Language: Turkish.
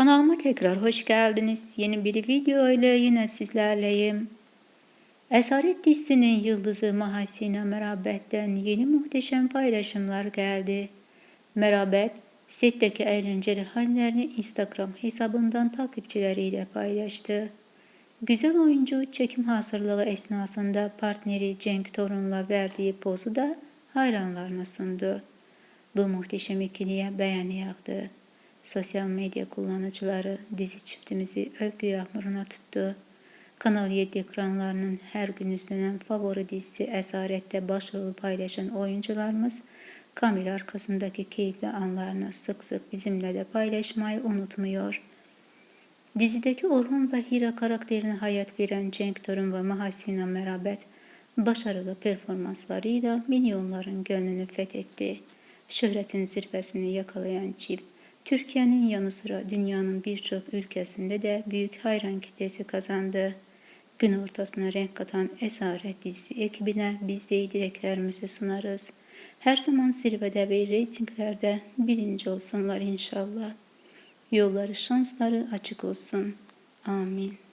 Kanalıma tekrar hoş geldiniz. Yeni bir video ile yine sizlerleyim. Esaret dizisinin yıldızı Mahasina Merabet'ten yeni muhteşem paylaşımlar geldi. Merabet, setteki eğlenceli hallerini Instagram hesabından takipçileriyle paylaştı. Güzel oyuncu çekim hazırlığı esnasında partneri Cenk Torun'la verdiği pozu da hayranlarına sundu. Bu muhteşem ikiliye beğeni yağdı. Sosyal medya kullanıcıları dizi çiftimizi övgü yağmuruna tuttu. Kanal 7 ekranlarının her gün izlenen favori dizisi Esaret'te başrolü paylaşan oyuncularımız kamera arkasındaki keyifli anlarını sık sık bizimle de paylaşmayı unutmuyor. Dizideki Orhun ve Hira karakterine hayat veren Cenk Torun ve Mahasina Merabet başarılı performanslarıyla milyonların gönlünü fethetti. Şöhretin zirvesini yakalayan çift, Türkiye'nin yanı sıra dünyanın birçok ülkesinde de büyük hayran kitlesi kazandı. Gün ortasına renk katan Esaret dizisi ekibine biz de dileklerimizi sunarız. Her zaman zirvede ve reytinglerde birinci olsunlar inşallah. Yolları şansları açık olsun. Amin.